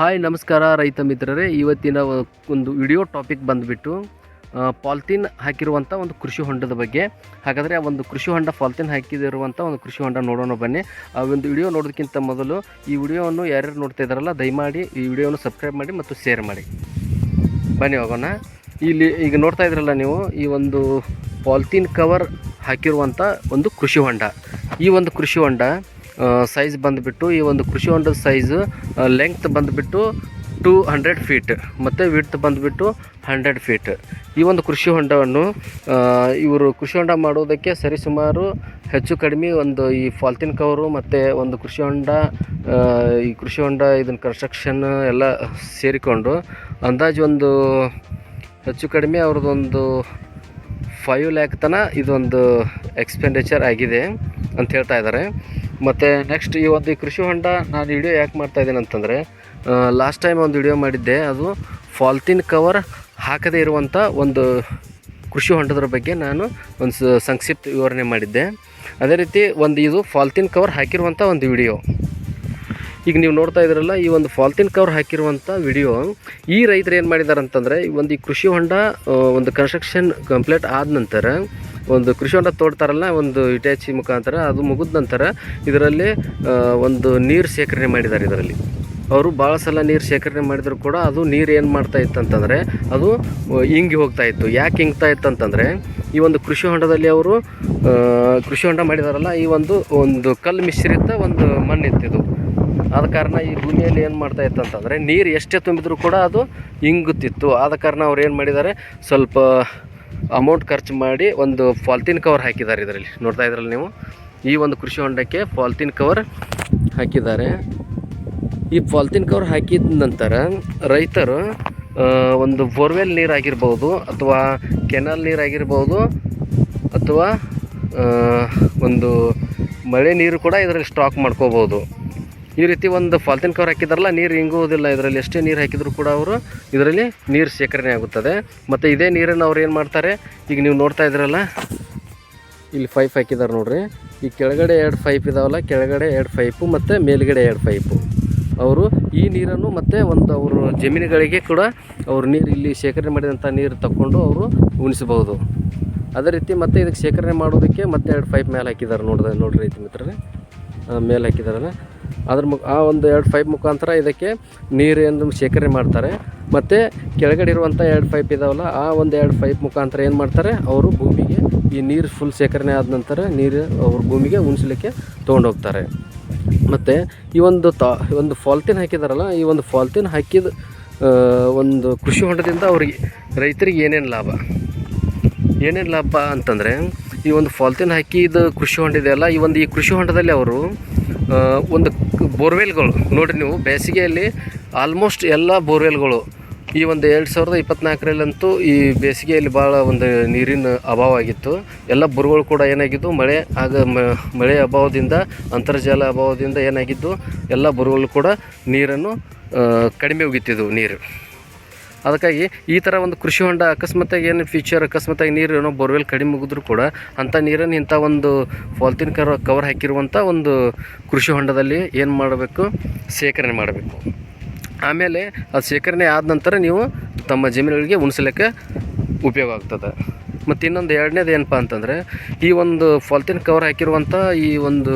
Hi, ನಮಸ್ಕಾರ ರೈತ ಮಿತ್ರರೇ. ಇವತ್ತಿನ ಒಂದು ವಿಡಿಯೋ ಟಾಪಿಕ್ ಬಂದುಬಿಟ್ಟು ಪಾಲ್ತಿನ್ ಹಾಕಿರುವಂಥ ಒಂದು ಕೃಷಿ ಹೊಂಡದ ಬಗ್ಗೆ. ಹಾಗಾದರೆ ಆ ಒಂದು ಕೃಷಿ ಹೊಂಡ, ಪಾಲ್ತಿನ್ ಹಾಕಿದಿರುವಂಥ ಒಂದು ಕೃಷಿ ಹೊಂಡ ನೋಡೋಣ ಬನ್ನಿ. ಆ ಒಂದು ವಿಡಿಯೋ ನೋಡೋದಕ್ಕಿಂತ ಮೊದಲು ಈ ವಿಡಿಯೋವನ್ನು ಯಾರ್ಯಾರು ನೋಡ್ತಾ ಇದ್ದಾರಲ್ಲ ದಯಮಾಡಿ ಈ ವಿಡಿಯೋವನ್ನು ಸಬ್ಸ್ಕ್ರೈಬ್ ಮಾಡಿ ಮತ್ತು ಶೇರ್ ಮಾಡಿ. ಬನ್ನಿ ಹೋಗೋಣ. ಇಲ್ಲಿ ಈಗ ನೋಡ್ತಾ ಇದ್ರಲ್ಲ ನೀವು, ಈ ಒಂದು ಪಾಲ್ತಿನ್ ಕವರ್ ಹಾಕಿರುವಂಥ ಒಂದು ಕೃಷಿ ಹೊಂಡ. ಈ ಒಂದು ಕೃಷಿ ಹೊಂಡ ಸೈಜ್ ಬಂದುಬಿಟ್ಟು ಈ ಒಂದು ಕೃಷಿ ಹೊಂಡದ ಸೈಜ್ ಲೆಂಗ್ತ್ ಬಂದುಬಿಟ್ಟು ಟೂ ಹಂಡ್ರೆಡ್ ಫೀಟ್ ಮತ್ತು ವಿಡ್ತ್ ಬಂದುಬಿಟ್ಟು ಹಂಡ್ರೆಡ್ ಫೀಟ್ ಈ ಒಂದು ಕೃಷಿ ಹೊಂಡವನ್ನು ಇವರು ಕೃಷಿ ಹೊಂಡ ಮಾಡೋದಕ್ಕೆ ಸರಿಸುಮಾರು ಹೆಚ್ಚು ಕಡಿಮೆ ಒಂದು ಈ ಫಾಲ್ತಿನ್ ಕವರು ಮತ್ತು ಒಂದು ಕೃಷಿ ಹೊಂಡ ಈ ಕೃಷಿ ಹೊಂಡ ಇದನ್ನು ಕನ್ಸ್ಟ್ರಕ್ಷನ್ ಎಲ್ಲ ಸೇರಿಕೊಂಡು ಅಂದಾಜು ಒಂದು ಹೆಚ್ಚು ಕಡಿಮೆ ಅವ್ರದ್ದೊಂದು ಫೈವ್ ಲ್ಯಾಕ್ ತನ ಇದೊಂದು ಎಕ್ಸ್ಪೆಂಡಿಚರ್ ಆಗಿದೆ ಅಂತ ಹೇಳ್ತಾ ಇದ್ದಾರೆ. ಮತ್ತು ನೆಕ್ಸ್ಟ್ ಈ ಒಂದು ಕೃಷಿ ಹೊಂಡ ನಾನು ವಿಡಿಯೋ ಯಾಕೆ ಮಾಡ್ತಾ ಇದ್ದೀನಿ ಅಂತಂದರೆ ಲಾಸ್ಟ್ ಟೈಮ್ ಒಂದು ವಿಡಿಯೋ ಮಾಡಿದ್ದೆ, ಅದು ಫಾಲ್ತಿನ್ ಕವರ್ ಹಾಕದೇ ಇರುವಂಥ ಒಂದು ಕೃಷಿ ಹೊಂಡದ್ರ ಬಗ್ಗೆ ನಾನು ಒಂದು ಸಂಕ್ಷಿಪ್ತ ವಿವರಣೆ ಮಾಡಿದ್ದೆ. ಅದೇ ರೀತಿ ಒಂದು ಇದು ಫಾಲ್ತಿನ್ ಕವರ್ ಹಾಕಿರುವಂಥ ಒಂದು ವಿಡಿಯೋ ಈಗ ನೀವು ನೋಡ್ತಾ ಇದ್ರಲ್ಲ ಈ ಒಂದು ಫಾಲ್ತಿನ್ ಕವರ್ ಹಾಕಿರುವಂಥ ವಿಡಿಯೋ ಈ ರೈತರು ಏನು ಮಾಡಿದ್ದಾರೆ ಅಂತಂದರೆ ಒಂದು ಈ ಕೃಷಿ ಹೊಂಡ ಒಂದು ಕನ್ಸ್ಟ್ರಕ್ಷನ್ ಕಂಪ್ಲೀಟ್ ಆದ ನಂತರ ಒಂದು ಕೃಷಿ ಹೊಂಡ ತೋಡ್ತಾರಲ್ಲ, ಒಂದು ಇಟ್ಯಾಚಿ ಮುಖಾಂತರ ಅದು ಮುಗಿದ ನಂತರ ಇದರಲ್ಲಿ ಒಂದು ನೀರು ಶೇಖರಣೆ ಮಾಡಿದ್ದಾರೆ ಇದರಲ್ಲಿ. ಅವರು ಭಾಳ ಸಲ ನೀರು ಶೇಖರಣೆ ಮಾಡಿದರೂ ಕೂಡ ಅದು ನೀರು ಏನು ಮಾಡ್ತಾ ಇತ್ತು ಅಂತಂದರೆ, ಅದು ಹಿಂಗಿ ಹೋಗ್ತಾ ಇತ್ತು. ಯಾಕೆ ಹಿಂಗ್ತಾ ಇತ್ತು ಅಂತಂದರೆ, ಈ ಒಂದು ಕೃಷಿ ಹೊಂಡದಲ್ಲಿ ಅವರು ಕೃಷಿ ಹೊಂಡ ಮಾಡಿದಾರಲ್ಲ, ಈ ಒಂದು ಒಂದು ಕಲ್ಲು ಮಿಶ್ರಿತ ಒಂದು ಮಣ್ಣಿತ್ತಿದು ಆದ ಕಾರಣ ಈ ಭೂಮಿಯಲ್ಲಿ ಏನು ಮಾಡ್ತಾ ಇತ್ತು ಅಂತಂದರೆ, ನೀರು ಎಷ್ಟೇ ತುಂಬಿದ್ರು ಕೂಡ ಅದು ಹಿಂಗುತ್ತಿತ್ತು ಆದ ಕಾರಣ ಅವ್ರು ಏನು ಮಾಡಿದ್ದಾರೆ ಸ್ವಲ್ಪ ಅಮೌಂಟ್ ಖರ್ಚು ಮಾಡಿ ಒಂದು ಫಾಲ್ತಿನ್ ಕವರ್ ಹಾಕಿದ್ದಾರೆ ಇದರಲ್ಲಿ. ನೋಡ್ತಾ ಇದ್ರಲ್ಲಿ ನೀವು? ಈ ಒಂದು ಕೃಷಿ ಹೊಂಡಕ್ಕೆ ಫಾಲ್ತಿನ್ ಕವರ್ ಹಾಕಿದ್ದಾರೆ. ಈ ಫಾಲ್ತಿನ್ ಕವರ್ ಹಾಕಿದ ನಂತರ ರೈತರು ಒಂದು ಬೋರ್ವೆಲ್ ನೀರಾಗಿರ್ಬೋದು ಅಥವಾ ಕೆನಲ್ ನೀರಾಗಿರ್ಬೋದು ಅಥವಾ ಒಂದು ಮಳೆ ನೀರು ಕೂಡ ಇದರಲ್ಲಿ ಸ್ಟಾಕ್ ಮಾಡ್ಕೋಬೋದು. ಈ ರೀತಿ ಒಂದು ಫಾಲ್ತಿನ್ ಕವರ್ ಹಾಕಿದಾರಲ್ಲ, ನೀರು ಇಂಗುವುದಿಲ್ಲ ಇದರಲ್ಲಿ ಎಷ್ಟೇ ನೀರು ಹಾಕಿದರೂ ಕೂಡ ಅವರು ಇದರಲ್ಲಿ ನೀರು ಶೇಖರಣೆ ಆಗುತ್ತದೆ. ಮತ್ತು ಇದೇ ನೀರನ್ನು ಅವ್ರು ಏನು ಮಾಡ್ತಾರೆ, ಈಗ ನೀವು ನೋಡ್ತಾ ಇದ್ರಲ್ಲ, ಇಲ್ಲಿ ಪೈಪ್ ಹಾಕಿದ್ದಾರೆ ನೋಡ್ರಿ. ಈ ಕೆಳಗಡೆ ಎರಡು ಪೈಪ್ ಇದಾವಲ್ಲ, ಕೆಳಗಡೆ ಎರಡು ಪೈಪು ಮತ್ತು ಮೇಲ್ಗಡೆ ಎರಡು ಪೈಪು ಅವರು ಈ ನೀರನ್ನು ಮತ್ತು ಒಂದು ಅವರು ಜಮೀನುಗಳಿಗೆ ಕೂಡ ಅವರು ನೀರು ಇಲ್ಲಿ ಶೇಖರಣೆ ಮಾಡಿದಂಥ ನೀರು ತಗೊಂಡು ಅವರು ಉಣಿಸಬಹುದು. ಅದೇ ರೀತಿ ಮತ್ತೆ ಇದಕ್ಕೆ ಶೇಖರಣೆ ಮಾಡೋದಕ್ಕೆ ಮತ್ತೆ ಎರಡು ಪೈಪ್ ಮೇಲೆ ಹಾಕಿದ್ದಾರೆ ನೋಡ್ದೆ ನೋಡಿರಿ ರೈತ ಮಿತ್ರರೇ. ಮೇಲೆ ಹಾಕಿದಾರಲ್ಲ. ಅದ್ರ ಮುಖ ಆ ಒಂದು ಎರಡು ಪೈಪ್ ಮುಖಾಂತರ ಇದಕ್ಕೆ ನೀರೇನು ಶೇಖರಣೆ ಮಾಡ್ತಾರೆ. ಮತ್ತು ಕೆಳಗಡೆ ಇರುವಂಥ ಎರಡು ಪೈಪ್ ಇದಾವಲ್ಲ, ಆ ಒಂದು ಎರಡು ಪೈಪ್ ಮುಖಾಂತರ ಏನು ಮಾಡ್ತಾರೆ, ಅವರು ಭೂಮಿಗೆ ಈ ನೀರು ಫುಲ್ ಶೇಖರಣೆ ಆದ ನಂತರ ನೀರು ಅವ್ರ ಭೂಮಿಗೆ ಉಣಿಸ್ಲಿಕ್ಕೆ ತೊಗೊಂಡೋಗ್ತಾರೆ. ಮತ್ತು ಈ ಒಂದು ತಾ ಒಂದು ಫಾಲ್ತಿನ್ ಹಾಕಿದಾರಲ್ಲ, ಈ ಒಂದು ಫಾಲ್ತಿನ್ ಹಾಕಿದ ಒಂದು ಕೃಷಿ ಹೊಂಡದಿಂದ ಅವ್ರಿಗೆ ರೈತರಿಗೆ ಏನೇನು ಲಾಭ? ಏನೇನು ಲಾಭ ಅಂತಂದರೆ, ಈ ಒಂದು ಫಾಲ್ತಿನ್ ಹಾಕಿದ ಕೃಷಿ ಹೊಂಡ ಇದೆಯಲ್ಲ, ಈ ಒಂದು ಈ ಕೃಷಿ ಹೊಂಡದಲ್ಲಿ ಅವರು ಒಂದು ಬೋರ್ವೆಲ್ಗಳು. ನೋಡಿರಿ ನೀವು, ಬೇಸಿಗೆಯಲ್ಲಿ ಆಲ್ಮೋಸ್ಟ್ ಎಲ್ಲ ಬೋರ್ವೆಲ್ಗಳು. ಈ ಒಂದು ಎರಡು ಸಾವಿರದ ಇಪ್ಪತ್ನಾಲ್ಕರಲ್ಲಂತೂ ಈ ಬೇಸಿಗೆಯಲ್ಲಿ ಭಾಳ ಒಂದು ನೀರಿನ ಅಭಾವ ಆಗಿತ್ತು. ಎಲ್ಲ ಬೋರ್ಗಳು ಕೂಡ ಏನಾಗಿದ್ದು, ಮಳೆ ಆಗ ಮಳೆ ಅಭಾವದಿಂದ, ಅಂತರ್ಜಲ ಅಭಾವದಿಂದ ಏನಾಗಿದ್ದು, ಎಲ್ಲ ಬೋರ್ಗಳು ಕೂಡ ನೀರನ್ನು ಕಡಿಮೆ ಹೋಗಿತ್ತಿದ್ವು ನೀರು. ಅದಕ್ಕಾಗಿ ಈ ಥರ ಒಂದು ಕೃಷಿ ಹೊಂಡ ಅಕಸ್ಮಾತಾಗಿ ಏನು ಫ್ಯೂಚರ್ ಅಕಸ್ಮಾತಾಗಿ ನೀರು ಏನೋ ಬೋರ್ವೆಲ್ ಕಡಿಮೆ ಮುಗಿದ್ರು ಕೂಡ ಅಂಥ ನೀರನ್ನು ಇಂಥ ಒಂದು ಪಾಲ್ತಿನ್ ಕವರ್ ಕವರ್ ಹಾಕಿರುವಂಥ ಒಂದು ಕೃಷಿ ಹೊಂಡದಲ್ಲಿ ಏನು ಮಾಡಬೇಕು? ಶೇಖರಣೆ ಮಾಡಬೇಕು. ಆಮೇಲೆ ಅದು ಶೇಖರಣೆ ಆದ ನಂತರ ನೀವು ತಮ್ಮ ಜಮೀನುಗಳಿಗೆ ಉಣಿಸಲಿಕ್ಕೆ ಉಪಯೋಗ ಆಗ್ತದೆ. ಮತ್ತು ಇನ್ನೊಂದು ಎರಡನೇದು ಏನಪ್ಪ ಅಂತಂದರೆ ಈ ಒಂದು ಫಾಲ್ತಿನ ಕವರ್ ಹಾಕಿರುವಂಥ ಈ ಒಂದು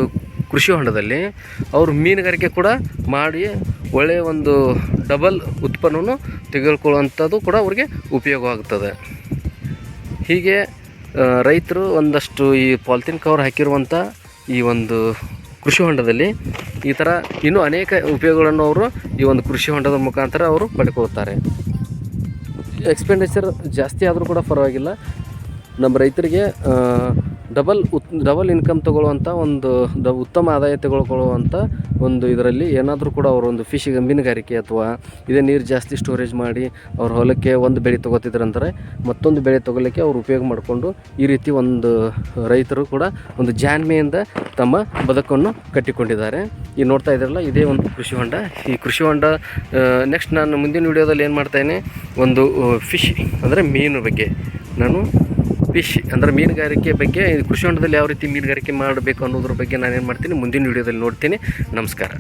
ಕೃಷಿ ಹೊಂಡದಲ್ಲಿ ಅವರು ಮೀನುಗಾರಿಕೆ ಕೂಡ ಮಾಡಿ ಒಳ್ಳೆಯ ಒಂದು ಡಬಲ್ ಉತ್ಪನ್ನವನ್ನು ತೆಗೆದುಕೊಳ್ಳುವಂಥದ್ದು ಕೂಡ ಅವ್ರಿಗೆ ಉಪಯೋಗವಾಗ್ತದೆ. ಹೀಗೆ ರೈತರು ಒಂದಷ್ಟು ಈ ಪಾಲ್ತಿನ್ ಕವರ್ ಹಾಕಿರುವಂಥ ಈ ಒಂದು ಕೃಷಿ ಹೊಂಡದಲ್ಲಿ ಈ ಥರ ಇನ್ನೂ ಅನೇಕ ಉಪಯೋಗಗಳನ್ನು ಅವರು ಈ ಒಂದು ಕೃಷಿ ಹೊಂಡದ ಮುಖಾಂತರ ಅವರು ಪಡ್ಕೊಳ್ತಾರೆ. ಎಕ್ಸ್ಪೆಂಡಿಚರ್ ಜಾಸ್ತಿ ಆದರೂ ಕೂಡ ಪರವಾಗಿಲ್ಲ. ನಮ್ಮ ರೈತರಿಗೆ ಡಬಲ್ ಉತ್ ಡಬಲ್ ಇನ್ಕಮ್ ತಗೊಳ್ಳುವಂಥ ಒಂದು, ದ, ಉತ್ತಮ ಆದಾಯ ತೆಗೆದುಕೊಳ್ಳುವಂಥ ಒಂದು ಇದರಲ್ಲಿ ಏನಾದರೂ ಕೂಡ ಅವರು ಒಂದು ಫಿಶ್ ಮೀನುಗಾರಿಕೆ ಅಥವಾ ಇದೇ ನೀರು ಜಾಸ್ತಿ ಸ್ಟೋರೇಜ್ ಮಾಡಿ ಅವ್ರ ಹೊಲಕ್ಕೆ ಒಂದು ಬೆಳೆ ತೊಗೋತಿದ್ರಂತಾರೆ ಮತ್ತೊಂದು ಬೆಳೆ ತೊಗೊಲಿಕ್ಕೆ ಅವ್ರು ಉಪಯೋಗ ಮಾಡಿಕೊಂಡು ಈ ರೀತಿ ಒಂದು ರೈತರು ಕೂಡ ಒಂದು ಜಾನ್ಮೆಯಿಂದ ತಮ್ಮ ಬದುಕನ್ನು ಕಟ್ಟಿಕೊಂಡಿದ್ದಾರೆ. ಈ ನೋಡ್ತಾ ಇದ್ರಲ್ಲ ಇದೇ ಒಂದು ಕೃಷಿ ಹೊಂಡ. ಈ ಕೃಷಿ ಹೊಂಡ ನೆಕ್ಸ್ಟ್ ನಾನು ಮುಂದಿನ ವಿಡಿಯೋದಲ್ಲಿ ಏನು ಮಾಡ್ತೇನೆ ಒಂದು ಫಿಶ್ ಅಂದರೆ ಮೀನು ಬಗ್ಗೆ. ನಾನು ಫಿಶ್ ಅಂದರೆ ಮೀನುಗಾರಿಕೆ ಬಗ್ಗೆ, ಕೃಷಿ ಹೊಂಡದಲ್ಲಿ ಯಾವ ರೀತಿ ಮೀನುಗಾರಿಕೆ ಮಾಡಬೇಕು ಅನ್ನೋದ್ರ ಬಗ್ಗೆ ನಾನು ಏನು ಮಾಡ್ತೀನಿ ಮುಂದಿನ ವಿಡಿಯೋದಲ್ಲಿ ನೋಡ್ತೀನಿ. ನಮಸ್ಕಾರ.